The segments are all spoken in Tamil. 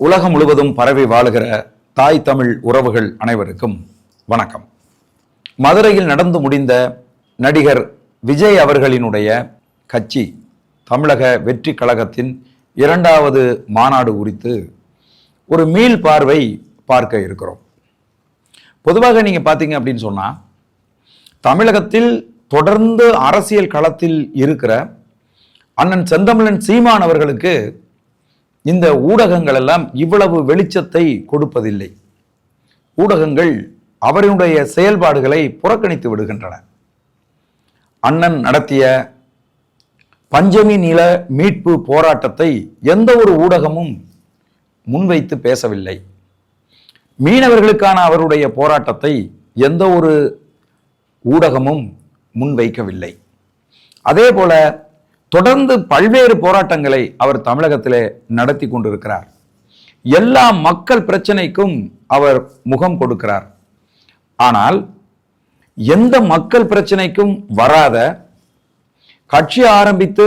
உலகம் முழுவதும் பரவி வாழுகிற தாய் தமிழ் உறவுகள் அனைவருக்கும் வணக்கம். மதுரையில் நடந்து முடிந்த நடிகர் விஜய் அவர்களினுடைய கட்சி தமிழக வெற்றி கழகத்தின் இரண்டாவது மாநாடு குறித்து ஒரு மீள் பார்வை பார்க்க இருக்கிறோம். பொதுவாக நீங்கள் பார்த்தீங்க அப்படின்னு சொன்னால் தமிழகத்தில் தொடர்ந்து அரசியல் களத்தில் இருக்கிற அண்ணன் செந்தமிழன் சீமான் அவர்களுக்கு இந்த ஊடகங்கள் எல்லாம் இவ்வளவு வெளிச்சத்தை கொடுப்பதில்லை. ஊடகங்கள் அவரினுடைய செயல்பாடுகளை புறக்கணித்து விடுகின்றன. அண்ணன் நடத்திய பஞ்சமி நில மீட்பு போராட்டத்தை எந்த ஒரு ஊடகமும் முன்வைத்து பேசவில்லை. மீனவர்களுக்கான அவருடைய போராட்டத்தை எந்த ஒரு ஊடகமும் முன்வைக்கவில்லை. அதே போல தொடர்ந்து பல்வேறு போராட்டங்களை அவர் தமிழகத்திலே நடத்தி கொண்டிருக்கிறார். எல்லா மக்கள் பிரச்சனைக்கும் அவர் முகம் கொடுக்கிறார். ஆனால் எந்த மக்கள் பிரச்சனைக்கும் வராத கட்சி ஆரம்பித்து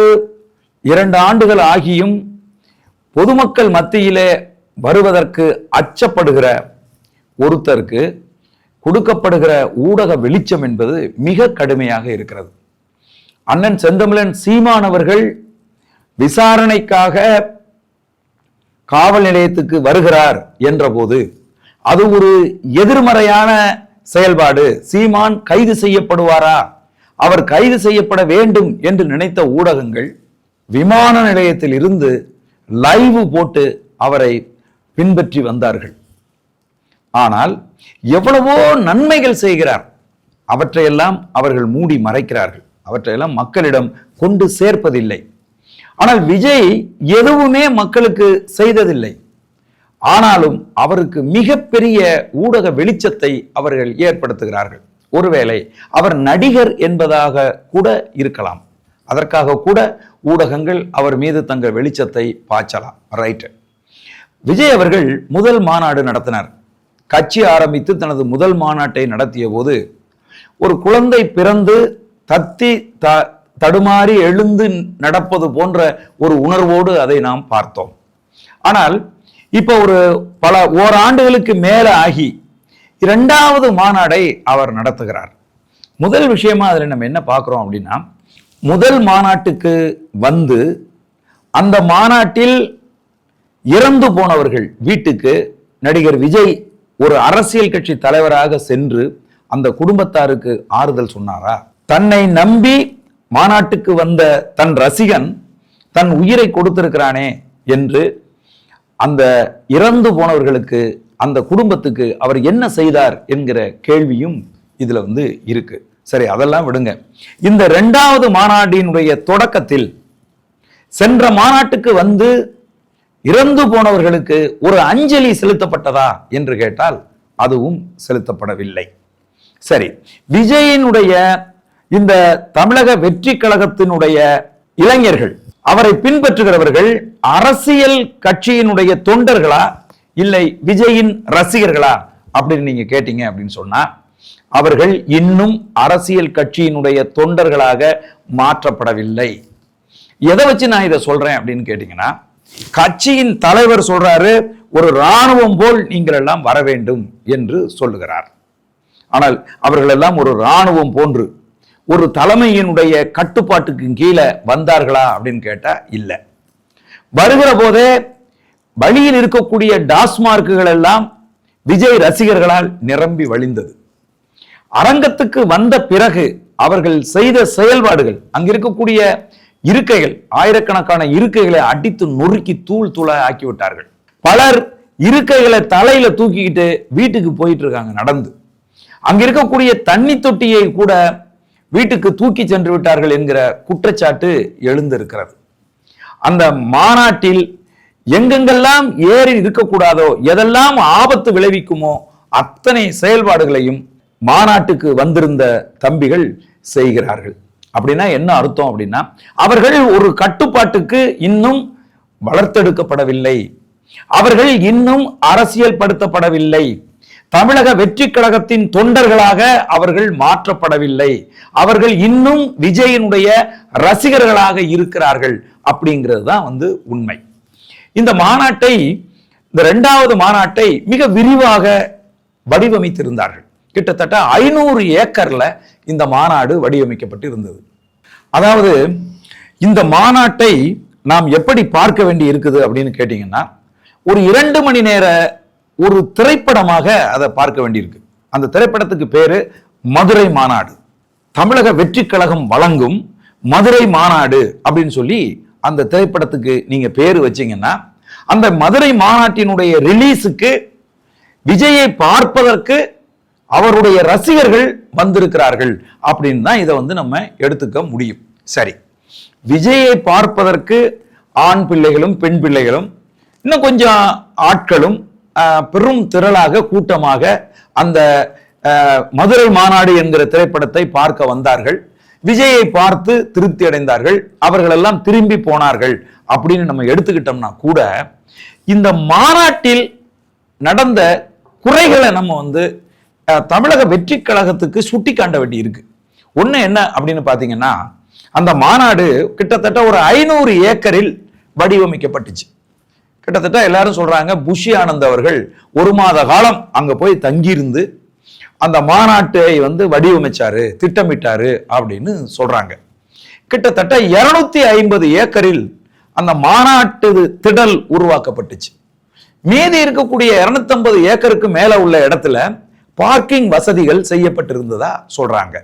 இரண்டு ஆண்டுகள் ஆகியும் பொதுமக்கள் மத்தியிலே வருவதற்கு அச்சப்படுகிற ஒருத்தருக்கு கொடுக்கப்படுகிற ஊடக வெளிச்சம் என்பது மிக கடுமையாக இருக்கிறது. அண்ணன் செந்தமிழன் சீமான் அவர்கள் விசாரணைக்காக காவல் நிலையத்துக்கு வருகிறார் என்றபோது அது ஒரு எதிர்மறையான செயல்பாடு. சீமான் கைது செய்யப்படுவாரா? அவர் கைது செய்யப்பட வேண்டும் என்று நினைத்த ஊடகங்கள் விமான நிலையத்தில் இருந்து லைவ் போட்டு அவரை பின்பற்றி வந்தார்கள். ஆனால் எவ்வளவோ நன்மைகள் செய்கிறார். அவற்றையெல்லாம் அவர்கள் மூடி மறைக்கிறார்கள். அவற்றையெல்லாம் மக்களிடம் கொண்டு சேர்ப்பதில்லை. ஆனால் விஜய் எதுவுமே மக்களுக்கு செய்ததில்லை. ஆனாலும் அவருக்கு மிகப்பெரிய ஊடக வெளிச்சத்தை அவர்கள் ஏற்படுத்துகிறார்கள். ஒருவேளை அவர் நடிகர் என்பதாக கூட இருக்கலாம். அதற்காக கூட ஊடகங்கள் அவர் மீது தங்கள் வெளிச்சத்தை பாய்ச்சலாம். ரைட்டு விஜய் அவர்கள் முதல் மாநாடு நடத்தினார். கட்சி ஆரம்பித்து தனது முதல் மாநாட்டை நடத்திய போது ஒரு குழந்தை பிறந்து தத்தி த தடுமாறி எழுந்து நடப்பது போன்ற ஒரு உணர்வோடு அதை நாம் பார்த்தோம். ஆனால் இப்போ ஒரு பல ஓராண்டுகளுக்கு மேல ஆகி இரண்டாவது மாநாடை அவர் நடத்துகிறார். முதல் விஷயமா அதில் நம்ம என்ன பார்க்குறோம் அப்படின்னா முதல் மாநாட்டுக்கு வந்து அந்த மாநாட்டில் இறந்து போனவர்கள் வீட்டுக்கு நடிகர் விஜய் ஒரு அரசியல் கட்சி தலைவராக சென்று அந்த குடும்பத்தாருக்கு ஆறுதல் சொன்னாரா? தன்னை நம்பி மாநாட்டுக்கு வந்த தன் ரசிகன் தன் உயிரை கொடுத்திருக்கிறானே என்று அந்த இறந்து போனவர்களுக்கு அந்த குடும்பத்துக்கு அவர் என்ன செய்தார் என்கிற கேள்வியும் இதில் வந்து இருக்கு. சரி அதெல்லாம் விடுங்க. இந்த ரெண்டாவது மாநாட்டினுடைய தொடக்கத்தில் சென்ற மாநாட்டுக்கு வந்து இறந்து போனவர்களுக்கு ஒரு அஞ்சலி செலுத்தப்பட்டதா என்று கேட்டால் அதுவும் செலுத்தப்படவில்லை. சரி விஜயினுடைய இந்த தமிழக வெற்றி கழகத்தினுடைய இளைஞர்கள் அவரை பின்பற்றுகிறவர்கள் அரசியல் கட்சியினுடைய தொண்டர்களா இல்லை விஜயின் ரசிகர்களா அப்படின்னு நீங்க கேட்டீங்க அப்படின்னு சொன்னா அவர்கள் இன்னும் அரசியல் கட்சியினுடைய தொண்டர்களாக மாற்றப்படவில்லை. எதை வச்சு நான் இதை சொல்றேன் அப்படின்னு கேட்டீங்கன்னா கட்சியின் தலைவர் சொல்றாரு ஒரு ராணுவம் போல் நீங்கள் எல்லாம் வர வேண்டும் என்று சொல்லுகிறார். ஆனால் அவர்கள் எல்லாம் ஒரு ராணுவம் போன்று ஒரு தலைமையினுடைய கட்டுப்பாட்டுக்கு கீழே வந்தார்களா அப்படின்னு கேட்டா இல்லை. வருகிற போதே வழியில் இருக்கக்கூடிய டாஸ்மார்க்குகள் எல்லாம் விஜய் ரசிகர்களால் நிரம்பி வழிந்தது. அரங்கத்துக்கு வந்த பிறகு அவர்கள் செய்த செயல்பாடுகள் அங்க இருக்கக்கூடிய இருக்கைகள் ஆயிரக்கணக்கான இருக்கைகளை அடித்து நொறுக்கி தூள் தூள ஆக்கி விட்டார்கள். பலர் இருக்கைகளை தலையில தூக்கிக்கிட்டு வீட்டுக்கு போயிட்டு இருக்காங்க நடந்து. அங்க இருக்கக்கூடிய தண்ணி தொட்டியை கூட வீட்டுக்கு தூக்கி சென்று விட்டார்கள் என்கிற குற்றச்சாட்டு எழுந்திருக்கிறது. அந்த மாநாட்டில் எங்கெங்கெல்லாம் ஏறி இருக்கக்கூடாதோ எதெல்லாம் ஆபத்து விளைவிக்குமோ அத்தனை செயல்பாடுகளையும் மாநாட்டுக்கு வந்திருந்த தம்பிகள் செய்கிறார்கள். அப்படின்னா என்ன அர்த்தம் அப்படின்னா அவர்கள் ஒரு கட்டுப்பாட்டுக்கு இன்னும் வளர்த்தெடுக்கப்படவில்லை. அவர்கள் இன்னும் அரசியல் படுத்தப்படவில்லை தமிழக வெற்றி கழகத்தின் தொண்டர்களாக அவர்கள் மாற்றப்படவில்லை. அவர்கள் இன்னும் விஜயனுடைய ரசிகர்களாக இருக்கிறார்கள் அப்படிங்கிறது தான் வந்து உண்மை. இந்த மாநாட்டை இந்த ரெண்டாவது மாநாட்டை மிக விரிவாக வடிவமைத்திருந்தார்கள். கிட்டத்தட்ட ஐநூறு ஏக்கர்ல இந்த மாநாடு வடிவமைக்கப்பட்டு இருந்தது. அதாவது இந்த மாநாட்டை நாம் எப்படி பார்க்க வேண்டி இருக்குது அப்படின்னு கேட்டீங்கன்னா ஒரு இரண்டு மணி நேர ஒரு திரைப்படமாக அதை பார்க்க வேண்டியிருக்கு. அந்த திரைப்படத்துக்கு பேரு மதுரை மாநாடு. தமிழக வெற்றி கழகம் வழங்கும் மதுரை மாநாடு அப்படின்னு சொல்லி அந்த திரைப்படத்துக்கு நீங்க பேர் வச்சீங்கன்னா அந்த மதுரை மாநாட்டினுடைய ரிலீஸுக்கு விஜயை பார்ப்பதற்கு அவருடைய ரசிகர்கள் வந்திருக்கிறார்கள் அப்படின்னு தான் இதை வந்து நம்ம எடுத்துக்க முடியும். சரி. விஜயை பார்ப்பதற்கு ஆண் பிள்ளைகளும் பெண் பிள்ளைகளும் இன்னும் கொஞ்சம் ஆட்களும் பெரும் திரளாக கூட்டமாக அந்த மதுரை மாநாடு என்கிற திரைப்படத்தை பார்க்க வந்தார்கள். விஜயை பார்த்து திருப்தி அடைந்தார்கள். அவர்களெல்லாம் திரும்பி போனார்கள் அப்படின்னு நம்ம எடுத்துக்கிட்டோம்னா கூட இந்த மாநாட்டில் நடந்த குறைகளை நம்ம வந்து தமிழக வெற்றி கழகத்துக்கு சுட்டி காண்ட வேண்டி இருக்கு ஒன்று என்ன அப்படின்னு பார்த்தீங்கன்னா அந்த மாநாடு கிட்டத்தட்ட ஒரு ஐநூறு ஏக்கரில் வடிவமைக்கப்பட்டுச்சு. கிட்டத்தட்ட எல்லாரும் சொல்றாங்க புஷி ஆனந்த் அவர்கள் ஒரு மாத காலம் அங்க போய் தங்கியிருந்து அந்த மாநாட்டை வந்து வடிவமைச்சாரு திட்டமிட்டாரு அப்படின்னு சொல்றாங்க. கிட்டத்தட்ட இருநூத்தி ஐம்பது ஏக்கரில் அந்த மாநாட்டு திடல் உருவாக்கப்பட்டுச்சு. மீதி இருக்கக்கூடிய 250 ஏக்கருக்கு மேல உள்ள இடத்துல பார்க்கிங் வசதிகள் செய்யப்பட்டிருந்ததா சொல்றாங்க.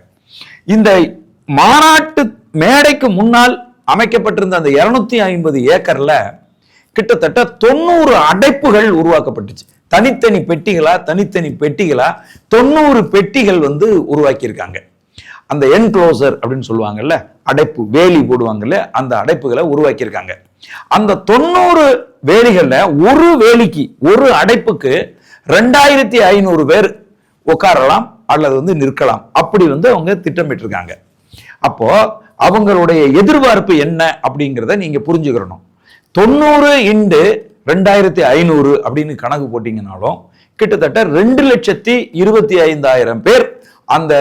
இந்த மாநாட்டு மேடைக்கு முன்னால் அமைக்கப்பட்டிருந்த அந்த 250 ஐம்பது ஏக்கர்ல கிட்டத்தட்ட தொண்ணூறு அடைப்புகள் உருவாக்கப்பட்டுச்சு. தனித்தனி பெட்டிகளா தனித்தனி பெட்டிகளா தொண்ணூறு பெட்டிகள் வந்து உருவாக்கியிருக்காங்க. அந்த என்க்ளோசர் அப்படின்னு சொல்லுவாங்கல்ல அடைப்பு வேலி போடுவாங்கல்ல அந்த அடைப்புகளை உருவாக்கியிருக்காங்க. அந்த தொண்ணூறு வேலிகள்ல ஒரு வேலிக்கு ஒரு அடைப்புக்கு ரெண்டாயிரத்தி ஐநூறு பேர் உட்காரலாம் அல்லது வந்து நிற்கலாம். அப்படி வந்து அவங்க திட்டமிட்டிருக்காங்க. அப்போ அவங்களுடைய எதிர்பார்ப்பு என்ன அப்படிங்கிறத நீங்க புரிஞ்சுக்கிறணும் தொண்ணூறு இண்டு ரெண்டாயிரத்தி ஐநூறு அப்படின்னு கணக்கு போட்டீங்கனாலும் கிட்டத்தட்ட ரெண்டு லட்சத்தி இருபத்தி ஐந்தாயிரம் பேர் அந்த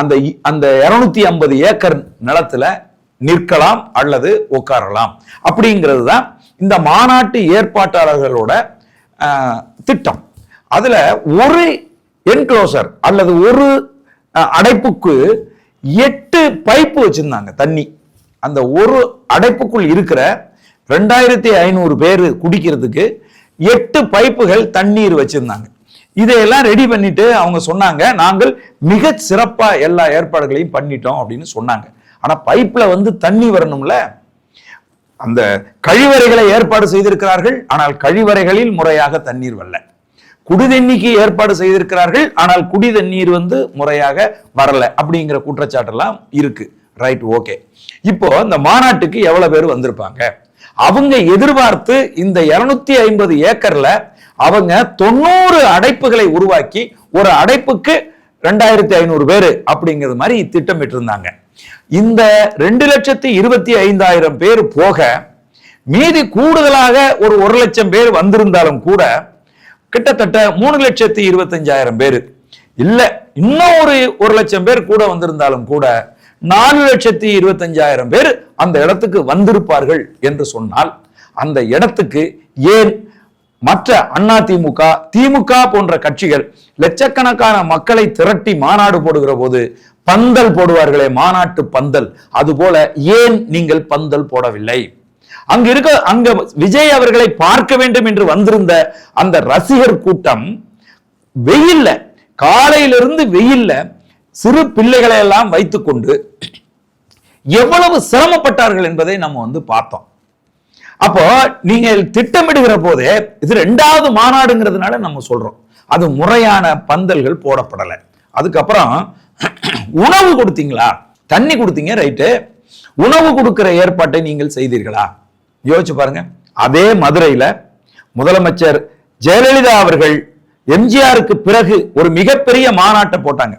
அந்த அந்த இரநூத்தி ஐம்பது ஏக்கர் நிலத்துல நிற்கலாம் அல்லது உட்காரலாம். அப்படிங்கிறது தான் இந்த மாநாட்டு ஏற்பாட்டாளர்களோட திட்டம். அதில் ஒரு என்க்ளோசர் அல்லது ஒரு அடைப்புக்கு எட்டு பைப்பு வச்சுருந்தாங்க தண்ணி. அந்த ஒரு அடைப்புக்குள் இருக்கிற ரெண்டாயிரத்தி ஐநூறு பேர் குடிக்கிறதுக்கு எட்டு பைப்புகள் தண்ணீர் வச்சிருந்தாங்க. இதையெல்லாம் ரெடி பண்ணிட்டு அவங்க சொன்னாங்க நாங்கள் மிக சிறப்பாக எல்லா ஏற்பாடுகளையும் பண்ணிட்டோம் அப்படின்னு சொன்னாங்க. ஆனால் பைப்பில் வந்து தண்ணி வரணும்ல. அந்த கழிவறைகளை ஏற்பாடு செய்திருக்கிறார்கள் ஆனால் கழிவறைகளில் முறையாக தண்ணீர் வரல. குடிதண்ணிக்கு ஏற்பாடு செய்திருக்கிறார்கள் ஆனால் குடி தண்ணீர் வந்து முறையாக வரல அப்படிங்கிற குற்றச்சாட்டெல்லாம் இருக்கு. ரைட் ஓகே இப்போ இந்த மாநாட்டுக்கு எவ்வளவு பேர் வந்திருப்பாங்க? அவங்க எதிர்பார்த்து இந்த 250 ஐம்பது ஏக்கர்ல அவங்க தொண்ணூறு அடைப்புகளை உருவாக்கி ஒரு அடைப்புக்கு ரெண்டாயிரத்தி ஐநூறு பேர் அப்படிங்கிறது மாதிரி திட்டமிட்டு இருந்தாங்க இந்த ரெண்டு லட்சத்தி இருபத்தி ஐந்தாயிரம் பேர் போக மீதி கூடுதலாக ஒரு ஒரு லட்சம் பேர் வந்திருந்தாலும் கூட கிட்டத்தட்ட மூணு லட்சத்தி இருபத்தஞ்சாயிரம் பேர். இல்லை இன்னும் ஒரு ஒரு லட்சம் பேர் கூட வந்திருந்தாலும் கூட நாலு லட்சத்தி இருபத்தஞ்சாயிரம் பேர் அந்த இடத்துக்கு வந்திருப்பார்கள் என்று சொன்னால் அந்த இடத்துக்கு ஏன் மற்ற அண்ணா திமுக திமுக போன்ற கட்சிகள் லட்சக்கணக்கான மக்களை திரட்டி மாநாடு போடுகிற போது பந்தல் போடுவார்களே மாநாட்டு பந்தல். அதுபோல ஏன் நீங்கள் பந்தல் போடவில்லை? அங்க இருக்க அங்க விஜய் அவர்களை பார்க்க வேண்டும் என்று வந்திருந்த அந்த ரசிகர் கூட்டம் வெயில்ல காலையிலிருந்து வெயில்ல சிறு பிள்ளைகளை எல்லாம் வைத்துக்கொண்டு எவ்வளவு சிரமப்பட்டார்கள் என்பதை நம்ம வந்து பார்த்தோம். அப்போ நீங்கள் திட்டமிடுகிற போதே இது ரெண்டாவது மாநாடுங்கிறதுனால நம்ம சொல்றோம். அது முறையான பந்தல்கள் போடப்படலை. அதுக்கப்புறம் உணவு கொடுத்தீங்களா? தண்ணி கொடுத்தீங்க ரைட்டு. உணவு கொடுக்கிற ஏற்பாட்டை நீங்கள் செய்தீர்களா? யோசிச்சு பாருங்க. அதே மதுரையில் முதலமைச்சர் ஜெயலலிதா அவர்கள் எம்ஜிஆருக்கு பிறகு ஒரு மிகப்பெரிய மாநாட்டை போட்டாங்க.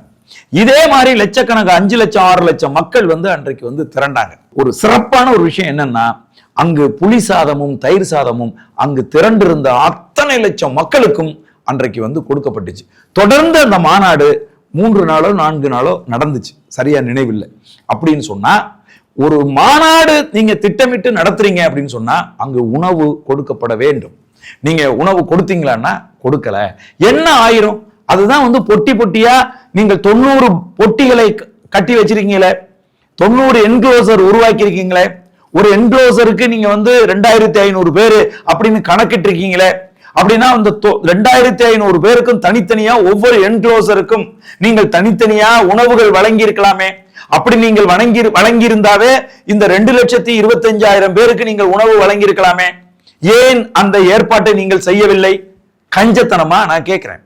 இதே மாதிரி லட்சக்கணக்கு அஞ்சு லட்சம் ஆறு லட்சம் மக்கள் வந்து அன்றைக்கு வந்து திரண்டாங்க. ஒரு சிறப்பான ஒரு விஷயம் என்னன்னா அங்கு புலி சாதமும் தயிர் சாதமும் அங்கு திரண்டிருந்த அத்தனை லட்சம் மக்களுக்கும் அன்றைக்கு வந்து கொடுக்கப்பட்டுச்சு. தொடர்ந்து அந்த மாநாடு மூன்று நாளோ நான்கு நாளோ நடந்துச்சு. சரியா நினைவில்லை. அப்படின்னு சொன்னா ஒரு மாநாடு நீங்க திட்டமிட்டு நடத்துறீங்க அப்படின்னு சொன்னா அங்கு உணவு கொடுக்கப்பட வேண்டும். நீங்க உணவு கொடுத்தீங்களான்னா கொடுக்கல. என்ன ஆயிரும்? அதுதான் வந்து பொட்டி பொட்டியா நீங்கள் தொண்ணூறு பொட்டிகளை க- கட்டி வச்சிருக்கீங்களே. தொண்ணூறு என்க்ளோசர் உருவாக்கி இருக்கீங்களே ஒரு என்க்ளோசருக்கு நீங்க வந்து ரெண்டாயிரத்தி ஐநூறு பேரு அப்படின்னு கணக்கிட்டு இருக்கீங்களே அப்படின்னா அந்த தொ- ரெண்டாயிரத்தி ஐநூறு பேருக்கும் தனித்தனியா ஒவ்வொரு என்க்ளோசருக்கும் நீங்கள் தனித்தனியா உணவுகள் வழங்கி இருக்கலாமே அப்படி நீங்கள் வணங்கி வழங்கி இருந்தாவே இந்த ரெண்டு லட்சத்தி இருபத்தஞ்சாயிரம் பேருக்கு நீங்கள் உணவு வழங்கி இருக்கலாமே ஏன் அந்த ஏற்பாட்டை நீங்கள் செய்யவில்லை? கஞ்சத்தனமா நான் கேட்கிறேன்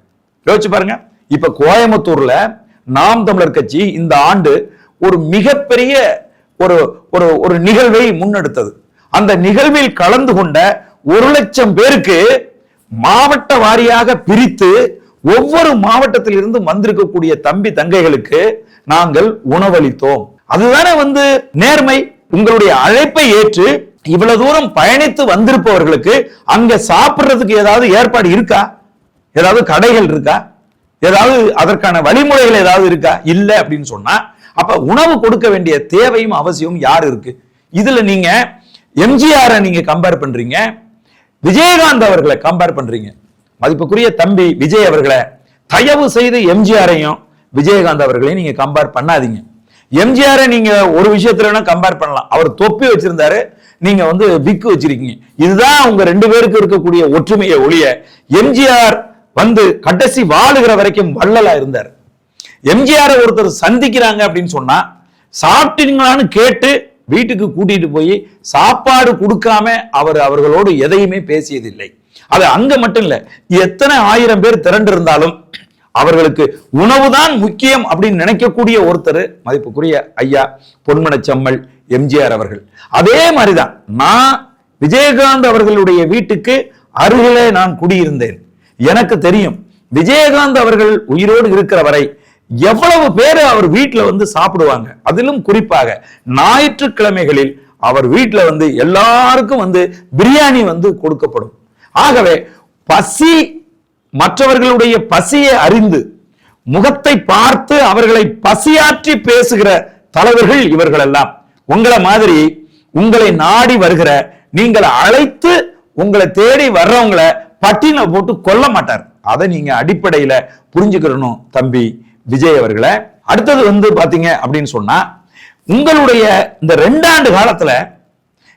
யோசிச்சு பாருங்க. இப்ப கோயம்புத்தூர்ல நாம் தமிழர் கட்சி இந்த ஆண்டு ஒரு மிகப்பெரிய ஒரு ஒரு ஒரு நிகழ்வை முன்னெடுத்தது. அந்த நிகழ்வில் கலந்து கொண்ட ஒரு லட்சம் பேருக்கு மாவட்ட வாரியாக பிரித்து ஒவ்வொரு மாவட்டத்திலிருந்து வந்திருக்கக்கூடிய தம்பி தங்கைகளுக்கு நாங்கள் உணவளித்தோம். அதுதானே வந்து நேர்மை? உங்களுடைய அழைப்பை ஏற்று இவ்வளவு தூரம் பயணித்து வந்திருப்பவர்களுக்கு அங்க சாப்பிடுறதுக்கு ஏதாவது ஏற்பாடு இருக்கா? ஏதாவது கடைகள் இருக்கா? ஏதாவது அதற்கான வழிமுறைகள் ஏதாவது இருக்கா? இல்ல அப்படின்னு சொன்னா அப்ப உணவு கொடுக்க வேண்டிய தேவையும் அவசியமும் யார் இருக்கு? இதுல நீங்க எம்ஜிஆரை நீங்க கம்பேர் பண்றீங்க விஜயகாந்த் அவர்களை கம்பேர் பண்றீங்க. மதிப்புக்குரிய தம்பி விஜய் அவர்களை தயவு செய்து எம்ஜிஆரையும் விஜயகாந்த் அவர்களையும் நீங்க கம்பேர் பண்ணாதீங்க. எம்ஜிஆரை நீங்க ஒரு விஷயத்துல வேணா கம்பேர் பண்ணலாம். அவர் தொப்பி வச்சிருந்தாரு நீங்க வந்து விக்கு வச்சிருக்கீங்க. இதுதான் உங்க ரெண்டு பேருக்கு இருக்கக்கூடிய ஒற்றுமையை ஒழிய எம்ஜிஆர் வந்து கடைசி வாழுகிற வரைக்கும் வள்ளலா இருந்தார். எம்ஜிஆர் ஒருத்தர் சந்திக்கிறாங்க அப்படின்னு சொன்னா சாப்பிட்டீங்களான்னு கேட்டு வீட்டுக்கு கூட்டிட்டு போய் சாப்பாடு கொடுக்காம அவர் அவர்களோடு எதையுமே பேசியதில்லை. அது அங்க மட்டும் இல்ல எத்தனை ஆயிரம் பேர் திரண்டு இருந்தாலும் அவர்களுக்கு உணவுதான் முக்கியம் அப்படின்னு நினைக்கக்கூடிய ஒருத்தர் மதிப்புக்குரிய ஐயா பொன்மனச்செம்மல் எம்ஜிஆர் அவர்கள். அதே மாதிரிதான் நான் விஜயகாந்த் அவர்களுடைய வீட்டுக்கு அருகிலே நான் குடியிருந்தேன். எனக்கு தெரியும். விஜயகாந்த் அவர்கள் உயிரோடு இருக்கிற வரை எவ்வளவு பேர் அவர் வீட்டில் வந்து சாப்பிடுவாங்க. அதிலும் குறிப்பாக ஞாயிற்றுக்கிழமைகளில் அவர் வீட்டில் வந்து எல்லாருக்கும் வந்து பிரியாணி வந்து கொடுக்கப்படும். ஆகவே பசி மற்றவர்களுடைய பசியை அறிந்து முகத்தை பார்த்து அவர்களை பசியாற்றி பேசுகிற தலைவர்கள் இவர்கள் எல்லாம் உங்களை மாதிரி உங்களை நாடி வருகிற நீங்கள் அழைத்து உங்களை தேடி வர்றவங்களை பட்டியல போட்டு கொல்ல மாட்டார். அதை நீங்க அடிப்படையில புரிஞ்சுக்கிறணும் தம்பி விஜய் அவர்களை. அடுத்தது வந்து பாத்தீங்க அப்படின்னு சொன்னா உங்களுடைய இந்த ரெண்டாண்டு காலத்துல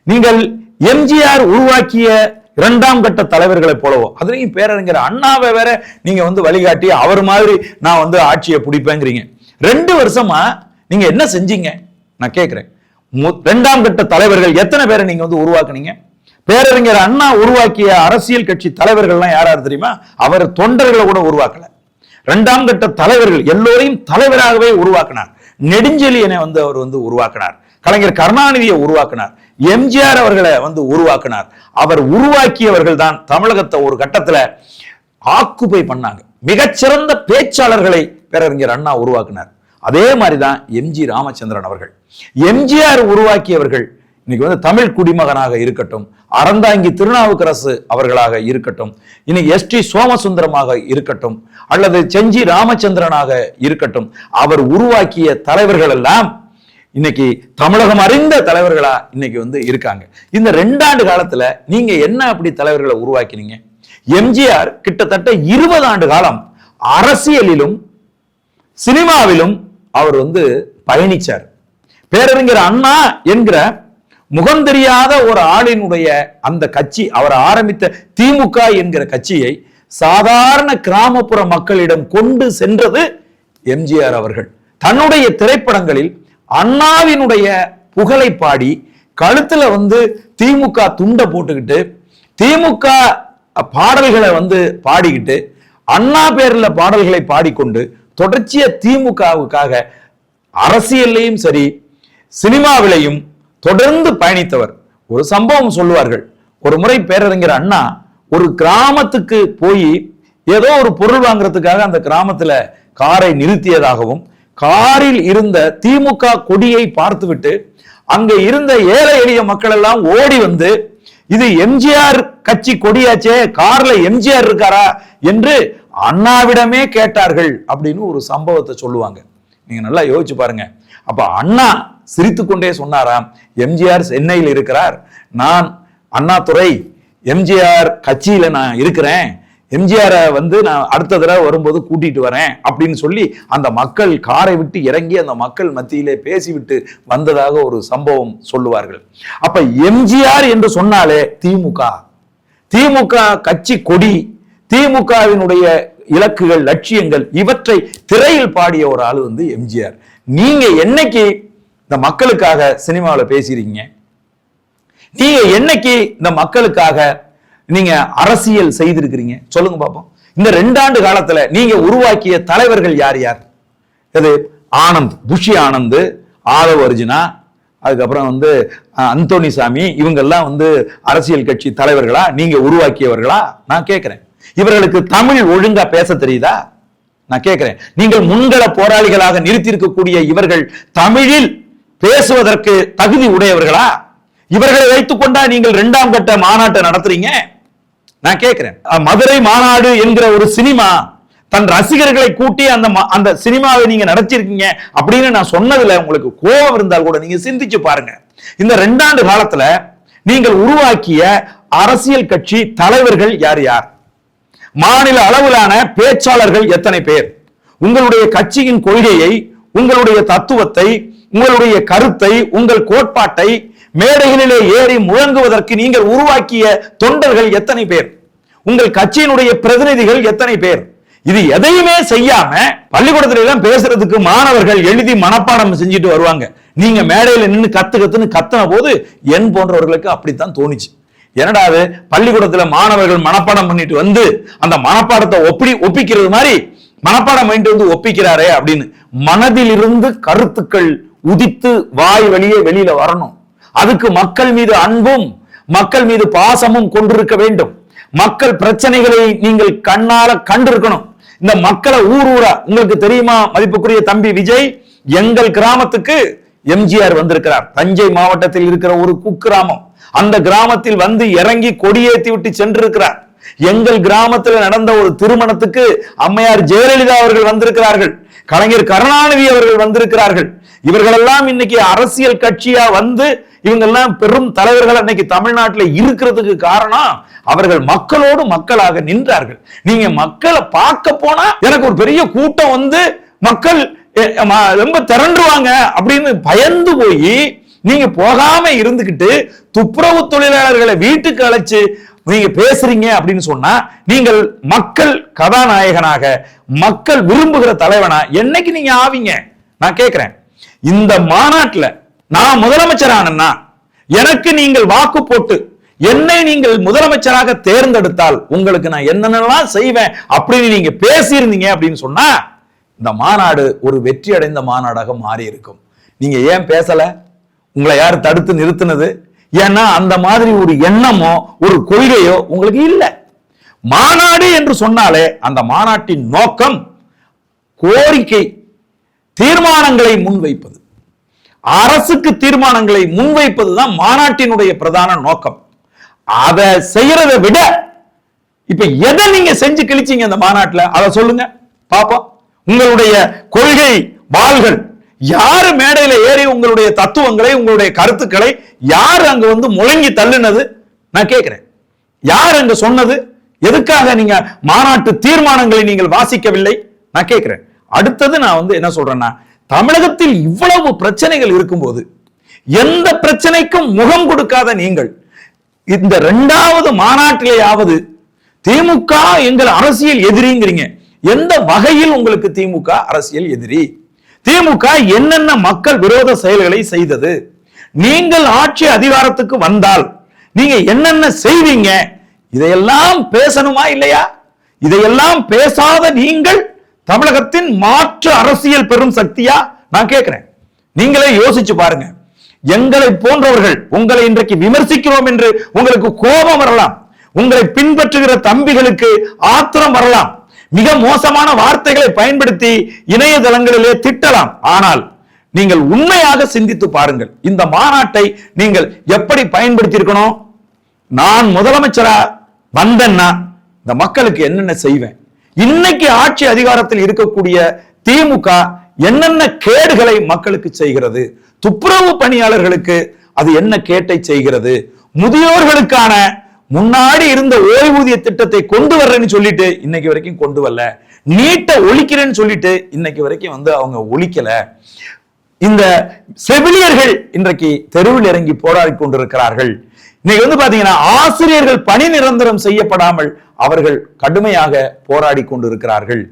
நீங்கள் எம்ஜிஆர் உருவாக்கிய இரண்டாம் கட்ட தலைவர்களை போலவோ அதுலேயும் பேரறிஞர் அண்ணாவை வேற நீங்க வந்து வழிகாட்டி அவர் மாதிரி நான் வந்து ஆட்சியை பிடிப்பேங்கிறீங்க. ரெண்டு வருஷமா நீங்க என்ன செஞ்சீங்க? நான் கேட்கிறேன் மு- கட்ட தலைவர்கள் எத்தனை பேரை நீங்க வந்து உருவாக்குனீங்க? பேரறிஞர் அண்ணா உருவாக்கிய அரசியல் கட்சி தலைவர்கள்லாம் யாராரு தெரியுமா? அவர் தொண்டர்களை கூட உருவாக்கல. இரண்டாம் கட்ட தலைவர்கள் எல்லோரையும் தலைவராகவே உருவாக்கினார். நெடுஞ்செழியனை வந்து அவர் வந்து உருவாக்கினார். கலைஞர் கருணாநிதியை உருவாக்கினார். எம்ஜிஆர் அவர்களை வந்து உருவாக்கினார். அவர் உருவாக்கியவர்கள் தான் தமிழகத்தை ஒரு கட்டத்துல ஆக்குப்பை பண்ணாங்க. மிகச்சிறந்த பேச்சாளர்களை பேரறிஞர் அண்ணா உருவாக்கினார். அதே மாதிரிதான் எம்ஜி ராமச்சந்திரன் அவர்கள். எம்ஜிஆர் உருவாக்கியவர்கள் இன்னைக்கு வந்து தமிழ் குடிமகனாக இருக்கட்டும் அறந்தாங்கி திருநாவுக்கரசு அவர்களாக இருக்கட்டும் இன்னைக்கு எஸ் டி சோமசுந்தரமாக இருக்கட்டும் அல்லது செஞ்சி ராமச்சந்திரனாக இருக்கட்டும் அவர் உருவாக்கிய தலைவர்கள் எல்லாம் இன்னைக்கு தமிழகம் அறிந்த தலைவர்களா இன்னைக்கு வந்து இருக்காங்க. இந்த ரெண்டாண்டு காலத்துல நீங்க என்ன அப்படி தலைவர்களை உருவாக்கினீங்க? எம்ஜிஆர் கிட்டத்தட்ட இருபது ஆண்டு காலம் அரசியலிலும் சினிமாவிலும் அவர் வந்து பயணிச்சார். பேரறிஞர் அண்ணா என்கிற முகம் தெரியாத ஒரு ஆளினுடைய அந்த கட்சி அவர் ஆரம்பித்த திமுக என்கிற கட்சியை சாதாரண கிராமப்புற மக்களிடம் கொண்டு சென்றது எம்ஜிஆர் அவர்கள். தன்னுடைய திரைப்படங்களில் அண்ணாவினுடைய புகழை பாடி கழுத்துல வந்து திமுக துண்டை போட்டுக்கிட்டு திமுக பாடல்களை வந்து பாடிக்கிட்டு அண்ணா பேர்ல பாடல்களை பாடிக்கொண்டு தொடர்ச்சியா திமுகவுக்காக அரசியல்லையும் சரி சினிமாவிலையும் தொடர்ந்து பயணித்தவர். ஒரு சம்பவம் சொல்லுவார்கள். ஒரு முறை பேரறிஞர் அண்ணா ஒரு கிராமத்துக்கு போய் ஏதோ ஒரு பொருள் வாங்குறதுக்காக அந்த கிராமத்துல காரை நிறுத்தியதாகவும் காரில் இருந்த திமுக கொடியை பார்த்துவிட்டு அங்க இருந்த ஏழை எளிய மக்கள் எல்லாம் ஓடி வந்து இது எம்ஜிஆர் கட்சி கொடியாச்சே கார்ல எம்ஜிஆர் இருக்காரா என்று அண்ணாவிடமே கேட்டார்கள் அப்படின்னு ஒரு சம்பவத்தை சொல்லுவாங்க. நீங்க நல்லா யோசிச்சு பாருங்க. அப்ப அண்ணா சிரித்துக்கொண்டே சொன்னாராம் எம்ஜிஆர் சென்னையில் இருக்கிறார். நான் அண்ணாதுரை எம்ஜிஆர் கட்சியில நான் இருக்கிறேன். எம்ஜிஆரை வந்து நான் அடுத்த தடவை வரும்போது கூட்டிட்டு வரேன் அப்படின்னு சொல்லி அந்த மக்கள் காரை விட்டு இறங்கி அந்த மக்கள் மத்தியிலே பேசிவிட்டு வந்ததாக ஒரு சம்பவம் சொல்லுவார்கள். அப்ப எம்ஜிஆர் என்று சொன்னாலே திமுக. திமுக கட்சி கொடி. திமுகவினுடைய இலக்குகள் லட்சியங்கள் இவற்றை திரையில் பாடிய ஒரு ஆள் வந்து எம்ஜிஆர். நீங்க என்னைக்கு இந்த மக்களுக்காக சினிமாவில் பேசுறீங்க நீங்க என்னைக்கு இந்த மக்களுக்காக நீங்க அரசியல் செய்திருக்கிறீங்க? சொல்லுங்க பாப்போம். இந்த ரெண்டாண்டு காலத்துல நீங்க உருவாக்கிய தலைவர்கள் யார் யார்? இது ஆனந்த் புஷி ஆனந்த் ஆதவ் அர்ஜுனா அதுக்கப்புறம் வந்து அஹ், அந்தோணி சாமி இவங்கெல்லாம் வந்து அரசியல் கட்சி தலைவர்களா? நீங்க உருவாக்கியவர்களா? நான் கேட்கிறேன் இவர்களுக்கு தமிழ் ஒழுங்கா பேச தெரியுதா? நான் கேட்கிறேன். நீங்கள் முன்கள போராளிகளாக நிறுத்தியிருக்கக்கூடிய இவர்கள் தமிழில் பேசுவதற்கு தகுதி உடையவர்களா? இவர்களை வைத்துக் கொண்டா நீங்கள் இரண்டாம் கட்ட மாநாட்டை நடத்துறீங்க? நான் கேட்கிறேன். மதுரை மாநாடு என்கிற ஒரு சினிமா தன் ரசிகர்களை கூட்டி அந்த அந்த சினிமாவை நீங்க நடத்திருக்கீங்க அப்படின்னு நான் சொன்னதுல உங்களுக்கு கோபம் இருந்தால் கூட நீங்க சிந்திச்சு பாருங்க. இந்த ரெண்டாண்டு காலத்துல நீங்கள் உருவாக்கிய அரசியல் கட்சி தலைவர்கள் யார் யார்? மாநில அளவிலான பேச்சாளர்கள் எத்தனை பேர்? உங்களுடைய கட்சியின் கொள்கையை உங்களுடைய தத்துவத்தை உங்களுடைய கருத்தை உங்கள் கோட்பாட்டை மேடைகளிலே ஏறி முழங்குவதற்கு நீங்கள் உருவாக்கிய தொண்டர்கள் எத்தனை பேர்? உங்கள் கட்சியினுடைய பிரதிநிதிகள் எத்தனை பேர்? இது எதையுமே செய்யாம பள்ளிக்கூடத்துல எல்லாம் பேசுறதுக்கு மாணவர்கள் எழுதி மனப்பாடம் செஞ்சுட்டு வருவாங்க. நீங்க மேடையில நின்னு கத்து கத்துன்னு கத்தன போது என் போன்றவர்களுக்கு அப்படித்தான் தோணுச்சு. என்னடா அது? பள்ளிக்கூடத்துல மாணவர்கள் மனப்பாடம் பண்ணிட்டு வந்து அந்த மனப்பாடத்தை ஒப்பி ஒப்பிக்கிறது மாதிரி மனப்பாடம் பண்ணிட்டு வந்து ஒப்பிக்கிறாரே அப்படின்னு மனதிலிருந்து கருத்துக்கள் உதித்து வாய் வழியே வெளியில வரணும். அதுக்கு மக்கள் மீது அன்பும் மக்கள் மீது பாசமும் கொண்டிருக்க வேண்டும். மக்கள் பிரச்சனைகளை நீங்கள் கண்ணால கண்டிருக்கணும். இந்த மக்களை ஊர் ஊரா உங்களுக்கு தெரியுமா மதிப்புக்குரிய தம்பி விஜய் எங்கள் கிராமத்துக்கு எம்ஜிஆர் வந்திருக்கிறார். தஞ்சை மாவட்டத்தில் இருக்கிற ஒரு குக்கிராமம். அந்த கிராமத்தில் வந்து இறங்கி கொடியேத்தி விட்டு சென்றிருக்கிறார். எங்கள் கிராமத்தில் நடந்த ஒரு திருமணத்துக்கு அம்மையார் ஜெயலலிதா அவர்கள் வந்திருக்கிறார்கள். கலைஞர் கருணாநிதி அவர்கள் வந்திருக்கிறார்கள். இவர்களெல்லாம் இன்னைக்கு அரசியல் கட்சியா வந்து இவங்கெல்லாம் பெரும் தலைவர்கள் அன்னைக்கு தமிழ்நாட்டுல இருக்கிறதுக்கு காரணம் அவர்கள் மக்களோடு மக்களாக நின்றார்கள். நீங்க மக்களை பார்க்க போனா எனக்கு ஒரு பெரிய கூட்டம் வந்து மக்கள் ரொம்ப திரண்டுருவாங்க அப்படின்னு பயந்து போய் நீங்க போகாம இருந்துகிட்டு துப்புரவு தொழிலாளர்களை வீட்டுக்கு அழைச்சு நீங்க பேசுறீங்க அப்படின்னு சொன்னா நீங்கள் மக்கள் கதாநாயகனாக மக்கள் விரும்புகிற தலைவனா என்னைக்கு நீங்க ஆவீங்க? நான் கேட்கிறேன் இந்த மாநாட்டுல நான் முதலமைச்சர் எனக்கு நீங்கள் வாக்கு போட்டு என்னை நீங்கள் முதலமைச்சராக தேர்ந்தெடுத்தால் உங்களுக்கு நான் என்னென்னலாம் செய்வேன் அப்படின்னு நீங்க பேசியிருந்தீங்க அப்படின்னு சொன்னா இந்த மாநாடு ஒரு வெற்றி அடைந்த மாநாடாக மாறி இருக்கும் நீங்க ஏன் பேசல? உங்களை யார் தடுத்து நிறுத்தினது? ஏன்னா அந்த மாதிரி ஒரு எண்ணமோ ஒரு கொள்கையோ உங்களுக்கு இல்லை. மாநாடு என்று சொன்னாலே அந்த மாநாட்டின் நோக்கம் கோரிக்கை தீர்மானங்களை முன்வைப்பது. அரசுக்கு தீர்மானங்களை முன்வைப்பதுதான் மாநாட்டினுடைய பிரதான நோக்கம். அதை செய்யறதை விட இப்ப எதை நீங்க செஞ்சு கிழிச்சீங்க அந்த மாநாட்டுல? அதை சொல்லுங்க. பாப்போம் உங்களுடைய கொள்கை வாள்கள். யாரு மேடையில ஏறி உங்களுடைய தத்துவங்களை உங்களுடைய கருத்துக்களை யார் அங்க வந்து முழங்கி தள்ளுனது? நான் கேட்கிறேன். யார் அங்க சொன்னது? எதுக்காக நீங்க மாநாட்டு தீர்மானங்களை நீங்கள் வாசிக்கவில்லை? நான் கேட்கிறேன். அடுத்தது நான் வந்து என்ன சொல்றேன்னா தமிழகத்தில் இவ்வளவு பிரச்சனைகள் இருக்கும்போது எந்த பிரச்சனைக்கும் முகம் கொடுக்காத நீங்கள் இந்த இரண்டாவது மாநாட்டிலேயாவது திமுக எங்கள் அரசியல் எதிரிங்கிறீங்க. எந்த வகையில் உங்களுக்கு திமுக அரசியல் எதிரி? திமுக என்னென்ன மக்கள் விரோத செயல்களை செய்தது? நீங்கள் ஆட்சி அதிகாரத்துக்கு வந்தால் நீங்க என்னென்ன செய்வீங்க? இதையெல்லாம் பேசணுமா இல்லையா? இதையெல்லாம் பேசாத நீங்கள் தமிழகத்தின் மாற்று அரசியல் பெரும் சக்தியா? நான் கேட்கிறேன். நீங்களே யோசிச்சு பாருங்க. எங்களை போன்றவர்கள் உங்களை இன்றைக்கு விமர்சிக்கிறோம் என்று உங்களுக்கு கோபம் வரலாம். உங்களை பின்பற்றுகிற தம்பிகளுக்கு ஆத்திரம் வரலாம். மிக மோசமான வார்த்தைகளை பயன்படுத்தி இணையதளங்களிலே திட்டலாம். ஆனால் நீங்கள் உண்மையாக சிந்தித்து பாருங்கள். இந்த மாநாட்டை நீங்கள் எப்படி பயன்படுத்தி இருக்கணும் நான் முதலமைச்சரா வந்தேன்னா இந்த மக்களுக்கு என்னென்ன செய்வேன்? இன்னைக்கு ஆட்சி அதிகாரத்தில் இருக்கக்கூடிய திமுக என்னென்ன கேடுகளை மக்களுக்கு செய்கிறது? துப்புரவு பணியாளர்களுக்கு அது என்ன கேட்டை செய்கிறது? முதியோர்களுக்கான முன்னாடி இருந்த ஓய்வூதிய திட்டத்தை கொண்டு வர்றேன்னு சொல்லிட்டு இன்னைக்கு வரைக்கும் கொண்டு வரல. நீட்டை ஒழிக்கிறேன்னு சொல்லிட்டு இன்னைக்கு வரைக்கும் வந்து அவங்க ஒழிக்கல. இந்த செவிலியர்கள் இன்றைக்கு தெருவில் இறங்கி போராடி கொண்டிருக்கிறார்கள். இன்னைக்கு வந்து பாத்தீங்கன்னா ஆசிரியர்கள் பணி நிரந்தரம் செய்யப்படாமல் அவர்கள் கடுமையாக போராடி கொண்டிருக்கிறார்கள்.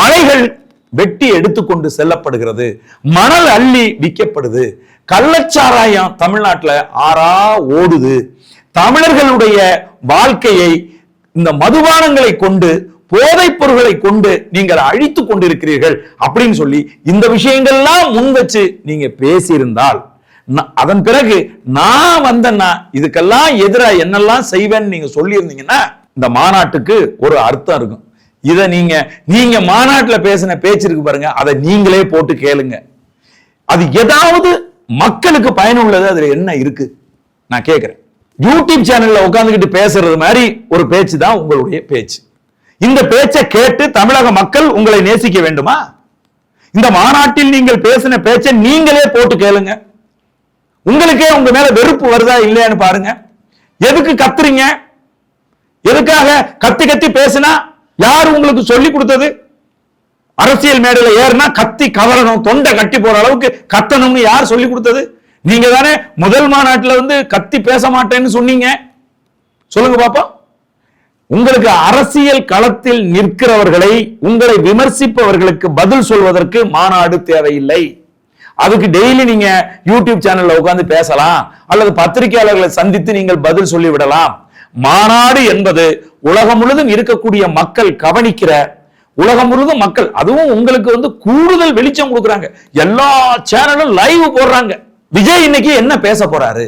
மலைகள் வெட்டி எடுத்துக்கொண்டு செல்லப்படுகிறது. மணல் அள்ளி விற்கப்படுது. கள்ளச்சாராயம் தமிழ்நாட்டுல ஆறா ஓடுது. தமிழர்களுடைய வாழ்க்கையை இந்த மதுபானங்களை கொண்டு போதைப் பொருட்களை கொண்டு நீங்கள் அழித்து கொண்டிருக்கிறீர்கள் அப்படின்னு சொல்லி இந்த விஷயங்கள்லாம் முன் வச்சு நீங்க பேசியிருந்தால் அதன் பிறகு நான் வந்தேன்னா இதுக்கெல்லாம் எதிராக என்னெல்லாம் செய்வேன்னு நீங்க சொல்லியிருந்தீங்கன்னா இந்த மாநாட்டுக்கு ஒரு அர்த்தம் இருக்கும். இதை நீங்க நீங்க மாநாட்டில் பேசின பேச்சு இருக்கு பாருங்க அதை நீங்களே போட்டு கேளுங்க. அது ஏதாவது மக்களுக்கு பயனுள்ளது அதுல என்ன இருக்கு? நான் கேட்கிறேன் யூடியூப் சேனல்ல உட்காந்துக்கிட்டு பேசுறது மாதிரி ஒரு பேச்சு தான் உங்களுடைய பேச்சு. இந்த பேச்சை கேட்டு தமிழக மக்கள் உங்களை நேசிக்க வேண்டுமா? இந்த மாநாட்டில் நீங்கள் பேசின பேச்சை நீங்களே போட்டு கேளுங்க. உங்களுக்கே உங்க மேல வெறுப்பு வருதா இல்லையான்னு பாருங்க. எதுக்கு கத்துறீங்க? எதுக்காக கத்தி கத்தி பேசினா? யார் உங்களுக்கு சொல்லி கொடுத்தது? அரசியல் மேடையில் ஏறுனா கத்தி கவரணும் தொண்டை கட்டி போற அளவுக்கு கத்தணும்னு யார் சொல்லி கொடுத்தது? நீங்க தானே முதல் மாநாட்டில் வந்து கத்தி பேச மாட்டேன்னு சொன்னீங்க. சொல்லுங்க பாப்பா. உங்களுக்கு அரசியல் களத்தில் நிற்கிறவர்களை உங்களை விமர்சிப்பவர்களுக்கு பதில் சொல்வதற்கு மாநாடு தேவையில்லை. அதுக்கு டெய்லி நீங்க யூடியூப் சேனல்ல உட்கார்ந்து பேசலாம் அல்லது பத்திரிகையாளர்களை சந்தித்து நீங்கள் பதில் சொல்லிவிடலாம் மாநாடு என்பது உலகம் முழுதும் இருக்கக்கூடிய மக்கள் கவனிக்கிற உலகம் முழுதும் மக்கள் அதுவும் உங்களுக்கு வந்து கூடுதல் வெளிச்சம் கொடுக்குறாங்க. எல்லா சேனலும் லைவ் போடுறாங்க. விஜய் இன்னைக்கு என்ன பேச போறாரு?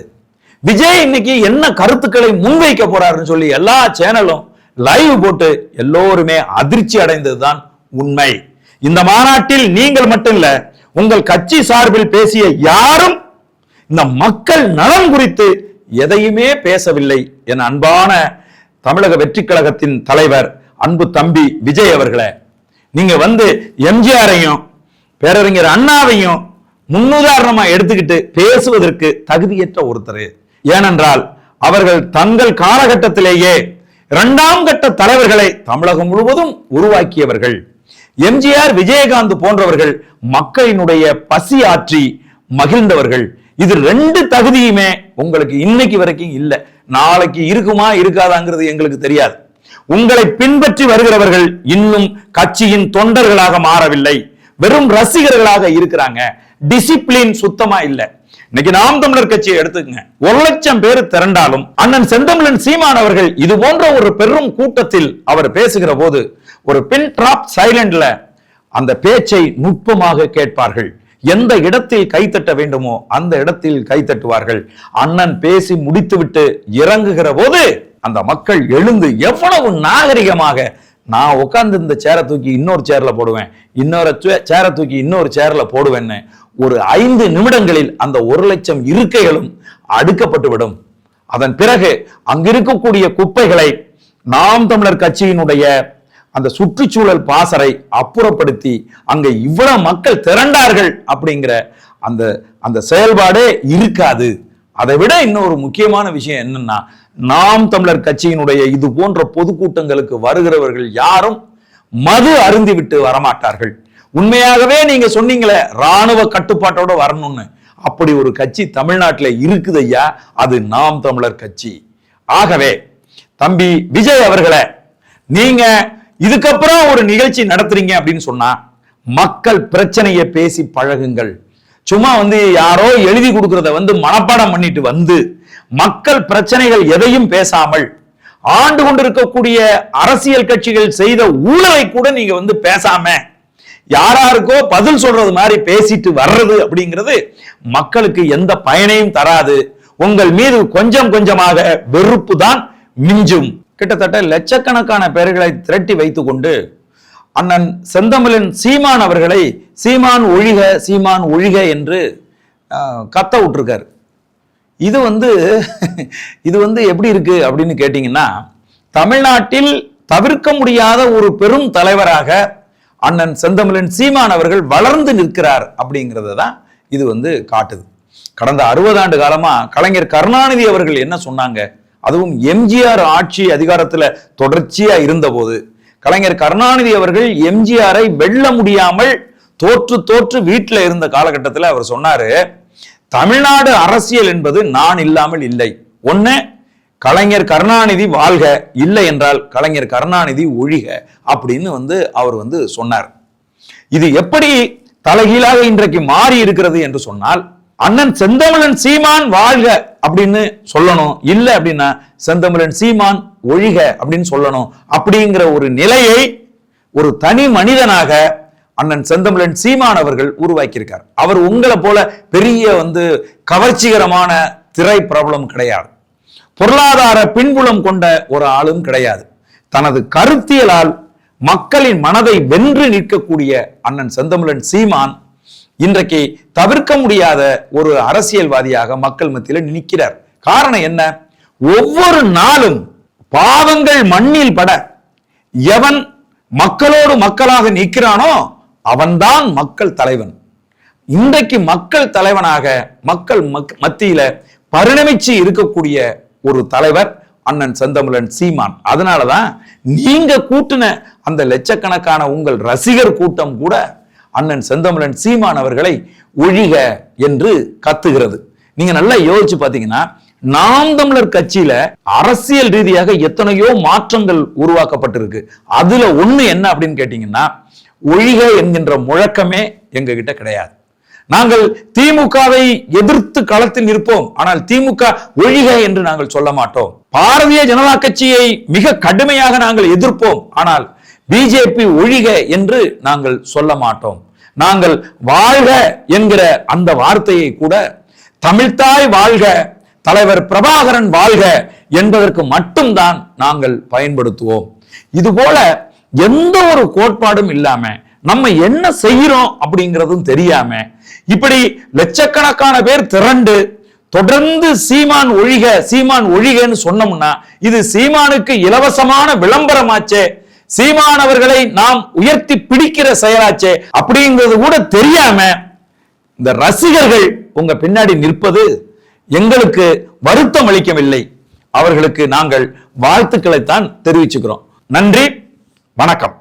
விஜய் இன்னைக்கு என்ன கருத்துக்களை முன்வைக்க போறாருன்னு சொல்லி எல்லா சேனலும் லைவ் போட்டு எல்லோருமே அதிர்ச்சி அடைந்ததுதான் உண்மை. இந்த மாநாட்டில் நீங்கள் மட்டும் இல்ல உங்கள் கட்சி சார்பில் பேசிய யாரும் இந்த மக்கள் நலன் குறித்து எதையுமே பேசவில்லை என் அன்பான தமிழக வெற்றி கழகத்தின் தலைவர் அன்பு தம்பி விஜய் அவர்களே நீங்க வந்து எம்ஜிஆரையும் பேரறிஞர் அண்ணாவையும் முன்னுதாரணமா எடுத்துக்கிட்டு பேசுவதற்கு தகுதியற்ற ஒருத்தர். ஏனென்றால் அவர்கள் தங்கள் காலகட்டத்திலேயே இரண்டாம் கட்ட தலைவர்களை தமிழகம் முழுவதும் உருவாக்கியவர்கள். எம்ஜிஆர் விஜயகாந்த் போன்றவர்கள் மக்களினுடைய பசி ஆற்றி மகிழ்ந்தவர்கள். இது ரெண்டு தகுதியுமே உங்களுக்கு இன்னைக்கு வரைக்கும் இல்ல. நாளைக்கு இருக்குமா இருக்காதாங்கிறது எங்களுக்கு தெரியாது. உங்களை பின்பற்றி வருகிறவர்கள் இன்னும் கட்சியின் தொண்டர்களாக மாறவில்லை. வெறும் ரசிகர்களாக இருக்கிறாங்க. டிசிப்ளின் சுத்தமா இல்ல. இன்னைக்கு நாம் தமிழர் கட்சியை எடுத்துக்கங்க. ஒரு லட்சம் பேர் திரண்டாலும் அண்ணன் செந்தமிழன் சீமான் அவர்கள் இது போன்ற ஒரு பெரும் கூட்டத்தில் அவர் பேசுகிற போது ஒரு பின் டிராப் சைலண்ட்ல அந்த பேச்சை நுட்பமாக கேட்பார்கள். எந்த இடத்தில் கைத்தட்ட வேண்டுமோ அந்த இடத்தில் கைத்தட்டுவார்கள் அண்ணன் பேசி முடித்துவிட்டு இறங்குகிற போது அந்த மக்கள் எழுந்து எவ்வளவு நாகரிகமாக நான் உட்கார்ந்து இந்த சேரை தூக்கி இன்னொரு சேர்ல போடுவேன் இன்னொரு சேரை தூக்கி இன்னொரு சேர்ல போடுவேன்னு ஒரு ஐந்து நிமிடங்களில் அந்த ஒரு லட்சம் இருக்கைகளும் அடுக்கப்பட்டுவிடும். அதன் பிறகு அங்கிருக்கக்கூடிய குப்பைகளை நாம் தமிழர் கட்சியினுடைய அந்த சுற்றுச்சூழல் பாசறை அப்புறப்படுத்தி அங்க இவ்வளவு மக்கள் திரண்டார்கள் அப்படிங்கிற அந்த அந்த செயல்பாடே இருக்காது. அதை விட இன்னொரு முக்கியமான விஷயம் என்னன்னா நாம் தமிழர் கட்சியினுடைய இது போன்ற பொதுக்கூட்டங்களுக்கு வருகிறவர்கள் யாரும் மது அருந்திவிட்டு வரமாட்டார்கள். உண்மையாகவே நீங்க சொன்னீங்களே ராணுவ கட்டுப்பாட்டோட வரணும்னு. அப்படி ஒரு கட்சி தமிழ்நாட்டில் இருக்குது ஐயா அது நாம் தமிழர் கட்சி. ஆகவே தம்பி விஜய் அவர்களை நீங்க இதுக்கப்புறம் ஒரு நிகழ்ச்சி நடத்துறீங்க அப்படின்னு சொன்னா மக்கள் பிரச்சனையை பேசி பழகுங்கள். சும்மா வந்து யாரோ எழுதி கொடுக்கறத வந்து மனப்பாடம் பண்ணிட்டு வந்து மக்கள் பிரச்சனைகள் எதையும் பேசாமல் ஆண்டு கொண்டிருக்கக்கூடிய அரசியல் கட்சிகள் செய்த ஊழலை கூட நீங்க வந்து பேசாம யாராருக்கோ பதில் சொல்றது மாதிரி பேசிட்டு வர்றது அப்படிங்கிறது மக்களுக்கு எந்த பயனையும் தராது. உங்கள் மீது கொஞ்சம் கொஞ்சமாக வெறுப்பு தான் மிஞ்சும். கிட்டத்தட்ட லட்சக்கணக்கான பேர்களை திரட்டி வைத்துக் கொண்டு அண்ணன் செந்தமிழன் சீமான் அவர்களை சீமான் ஒழிக சீமான் ஒழிக என்று கத்த விட்டுருக்காரு. இது வந்து இது வந்து எப்படி இருக்கு அப்படின்னு கேட்டிங்கன்னா தமிழ்நாட்டில் தவிர்க்க முடியாத ஒரு பெரும் தலைவராக அண்ணன் செந்தமிழன் சீமான் அவர்கள் வளர்ந்து நிற்கிறார் அப்படிங்கிறத தான் இது வந்து காட்டுது. கடந்த அறுபது ஆண்டு காலமாக கலைஞர் கருணாநிதி அவர்கள் என்ன சொன்னாங்க? அதுவும் எம்ஜிஆர் ஆட்சி அதிகாரத்தில் தொடர்ச்சியாக இருந்தபோது. கலைஞர் கருணாநிதி அவர்கள் எம்ஜிஆரை வெல்ல முடியாமல் தோற்று தோற்று வீட்டில் இருந்த காலகட்டத்தில் அவர் சொன்னார் தமிழ்நாடு அரசியல் என்பது நான் இல்லாமல் இல்லை. ஒன்று கலைஞர் கருணாநிதி வாழ்க இல்லை என்றால் கலைஞர் கருணாநிதி ஒழிக அப்படின்னு வந்து அவர் வந்து சொன்னார். இது எப்படி தலைகீழாக இன்றைக்கு மாறி இருக்கிறது என்று சொன்னால் அண்ணன் செந்தமிழன் சீமான் வாழ்க அப்படின்னு சொல்லணும். இல்லை அப்படின்னா செந்தமிழன் சீமான் ஒழிக அப்படின்னு சொல்லணும். அப்படிங்கிற ஒரு நிலையை ஒரு தனி மனிதனாக அண்ணன் செந்தமிழன் சீமான் அவர்கள் உருவாக்கியிருக்கார். அவர் உங்களை போல பெரிய வந்து கவர்ச்சிகரமான திரை பிரபலம் கிடையாது. பொருளாதார பின்புலம் கொண்ட ஒரு ஆளும் கிடையாது. தனது கருத்தியலால் மக்களின் மனதை வென்று நிற்கக்கூடிய அண்ணன் செந்தமிழன் சீமான் இன்றைக்கு தவிர்க்க முடியாத ஒரு அரசியல்வாதியாக மக்கள் மத்தியில் நிற்கிறார். காரணம் என்ன? ஒவ்வொரு நாளும் பாவங்கள் மண்ணில் பட எவன் மக்களோடு மக்களாக நிற்கிறானோ அவன்தான் மக்கள் தலைவன். இன்றைக்கு மக்கள் தலைவனாக மக்கள் மத்தியில பரிணமிச்சு இருக்கக்கூடிய ஒரு தலைவர் அண்ணன் செந்தமிழன் சீமான். அதனால தான் நீங்க கூட்டின அந்த லட்சக்கணக்கான உங்கள் ரசிகர் கூட்டம் கூட அண்ணன் செந்தமிழன் சீமான் அவர்களை ஒழிக என்று கத்துகிறது. நீங்க நல்லா யோசிச்சு பாத்தீங்கன்னா நாம் தமிழர் கட்சியில அரசியல் ரீதியாக எத்தனையோ மாற்றங்கள் உருவாக்கப்பட்டிருக்கு. அதுல ஒண்ணு என்ன அப்படின்னு கேட்டீங்கன்னா ஒழிக என்கின்ற முழக்கமே எங்க கிட்ட கிடையாது. நாங்கள் திமுகவை எதிர்த்து களத்தில் நிற்போம். ஆனால் திமுக ஒழிக என்று நாங்கள் சொல்ல மாட்டோம். பாரதிய ஜனதா கட்சியை மிக கடுமையாக நாங்கள் எதிர்ப்போம். ஆனால் பிஜேபி ஒழிக என்று நாங்கள் சொல்ல மாட்டோம். நாங்கள் வாழ்க என்கிற அந்த வார்த்தையை கூட தமிழ்தாய் வாழ்க தலைவர் பிரபாகரன் வாழ்க என்பதற்கு மட்டும்தான் நாங்கள் பயன்படுத்துவோம். இது போல எந்த ஒரு கோட்பாடும் இல்லாம நம்ம என்ன செய்யறோம் அப்படிங்கிறதும் தெரியாம இப்படி லட்சக்கணக்கான பேர் திரண்டு தொடர்ந்து சீமான் ஒழிக சீமான் ஒழிகன்னு சொன்னோம்னா இது சீமானுக்கு இலவசமான விளம்பரமாச்சே. சீமானவர்களை நாம் உயர்த்தி பிடிக்கிற செயலாச்சே. அப்படிங்கிறது கூட தெரியாம இந்த ரசிகர்கள் உங்க பின்னாடி நிற்பது எங்களுக்கு வருத்தம் அளிக்கவில்லை. அவர்களுக்கு நாங்கள் வாழ்த்துக்களை தான் தெரிவிச்சுக்கிறோம். நன்றி வணக்கம்.